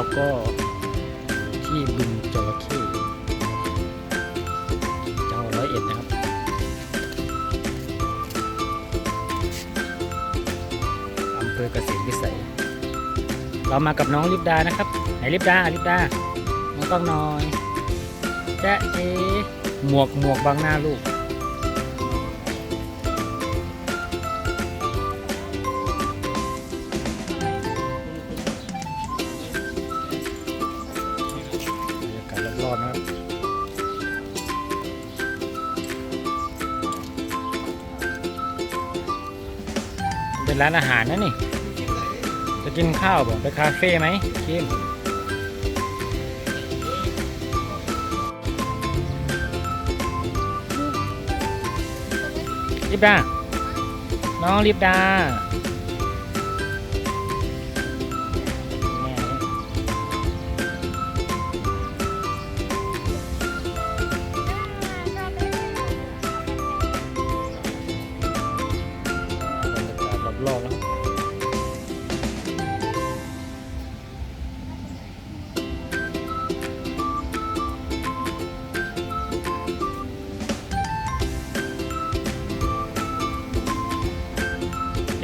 เราก็ที่บึงจระเข้จังหวัดร้อยเอ็ดนะครับ อำเภอเกษตรวิสัย เรามากับน้องลิปดานะครับ ไหนลิปดาลิปดาน้องกล้องหน่อยแจะเอหมวกหมวกบังหน้าลูก เป็นร้านอาหารนะนี่ จะกินข้าวบ่ไปคาเฟ่ไหมคิมลิบดา น้องลิบดา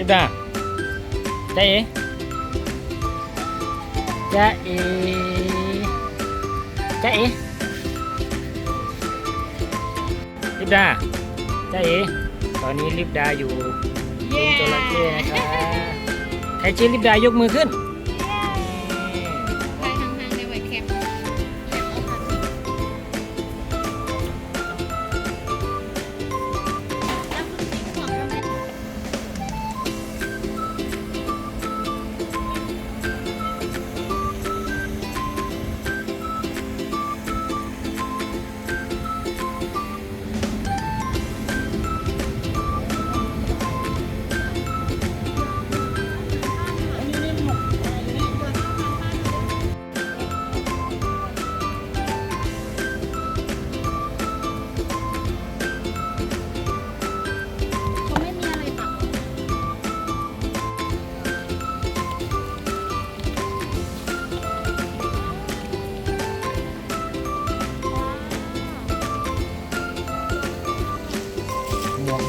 ลิปดาจ้าเอ๋จ้าเอ๋จ้าเอ๋ลิปดาจ้าเอ๋ตอนนี้ลิปดาอยู่ลุงจระเข้นะครับใครชื่อลิปดายกมือขึ้น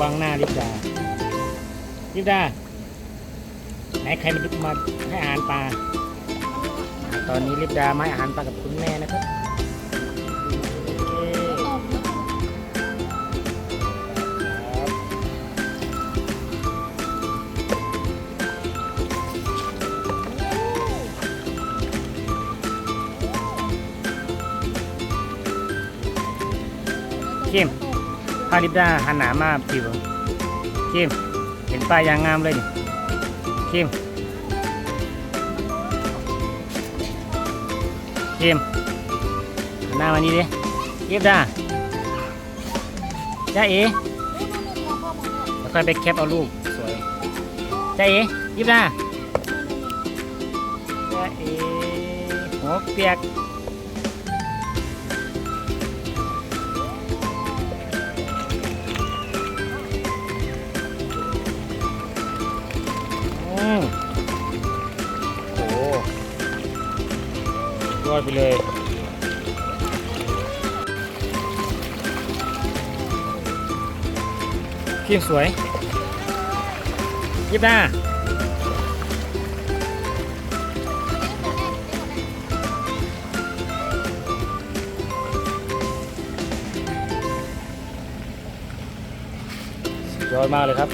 บังหน้าลิปดาลิปดาไหนใครมาดูมาให้อาหารปลา ตอนนี้ลิปดามาอาหารปลากับคุณแม่นะครับโอเคตบแล้วก็ครับเข้ม พาลิปดาหันหนามาพี่ผมคิมเห็นปลายยางงามเลยนี่คิมคิมหันหน้ามานี่ดิลิปดาจ้าเอ๋แล้วค่อยไปแคปเอารูปสวยจ้าเอ๋ลิปดาจ้าเอ๋หัวเปียก มโอ้โหยอดไปเลยเพียงสวยยิบหน้าสุดยอดมากเลยครับ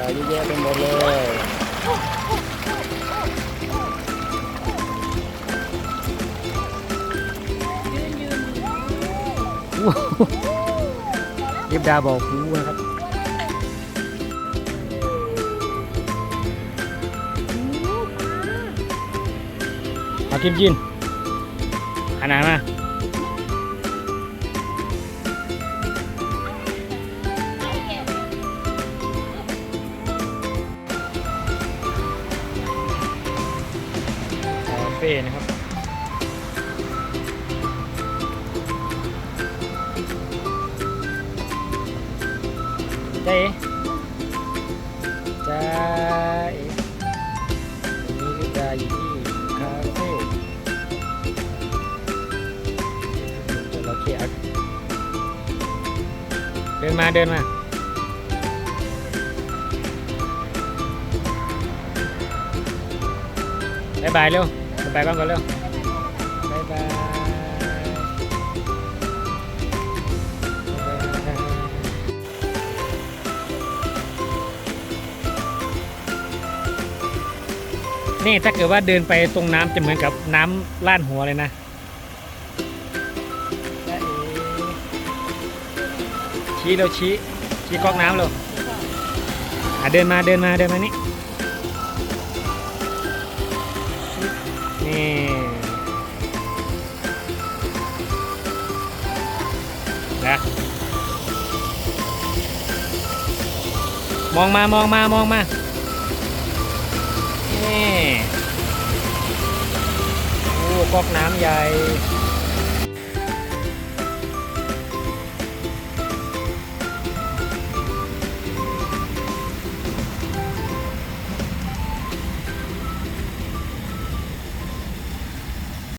ตายเยอะแยะไปหมดเลยยิบดาบอกคูนะครับมากินกินอาหารมา เฟ่นะครับ ได้จนี้ก็จอยู่ที่คาเฟ่จระเข้อักเดินมาเดินมาบายบายเร็ว บายบายก่อนก่อนเร็วบายบายนี่ถ้าเกิดว่าเดินไปตรงน้ำจะเหมือนกับน้ำล้านหัวเลยนะชี้เราชี้ชี้ก๊อกน้ำเราอะเดินมาเดินมาเดินมานี่ นี่นะมองมามองมามองมานี่โอ้ก๊อกน้ำใหญ่